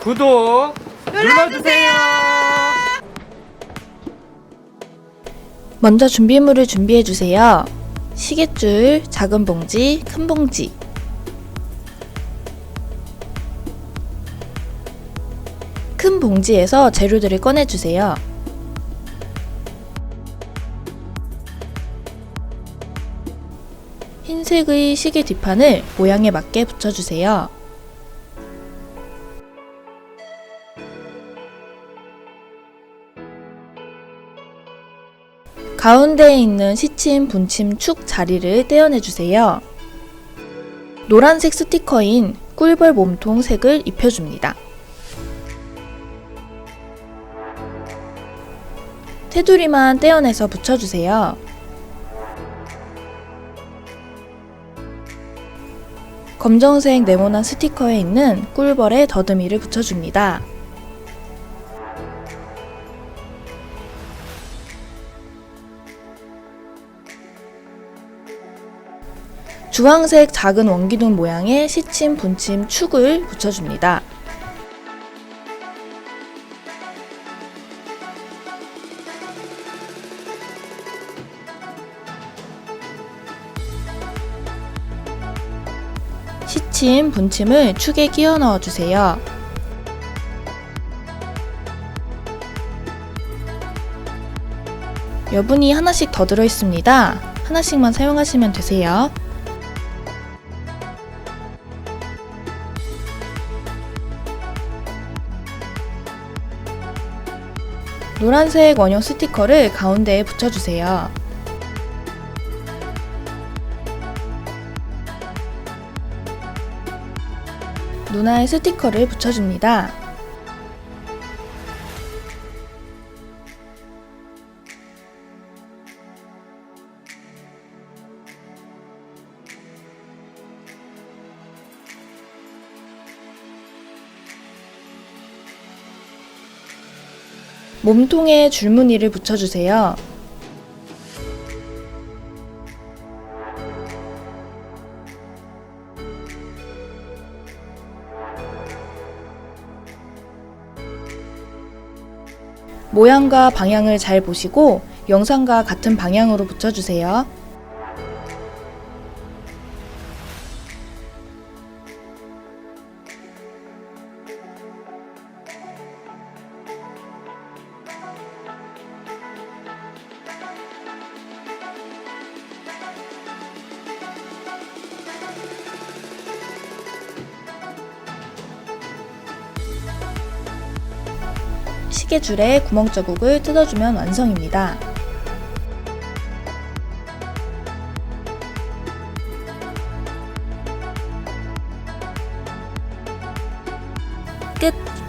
구독 눌러주세요. 먼저 준비물을 준비해 주세요. 시계줄, 작은 봉지, 큰 봉지. 큰 봉지에서 재료들을 꺼내 주세요. 흰색의 시계 뒷판을 모양에 맞게 붙여주세요. 가운데에 있는 시침, 분침, 축 자리를 떼어내주세요. 노란색 스티커인 꿀벌 몸통 색을 입혀줍니다. 테두리만 떼어내서 붙여주세요. 검정색 네모난 스티커에 있는 꿀벌의 더듬이를 붙여줍니다. 주황색 작은 원기둥 모양의 시침, 분침, 축을 붙여줍니다. 시침, 분침을 축에 끼워 넣어주세요. 여분이 하나씩 더 들어있습니다. 하나씩만 사용하시면 되세요. 노란색 원형 스티커를 가운데에 붙여주세요. 누나의 스티커를 붙여줍니다. 몸통에 줄무늬를 붙여주세요. 모양과 방향을 잘 보시고 영상과 같은 방향으로 붙여주세요. 시계줄에 구멍 자국을 뜯어주면 완성입니다. 끝!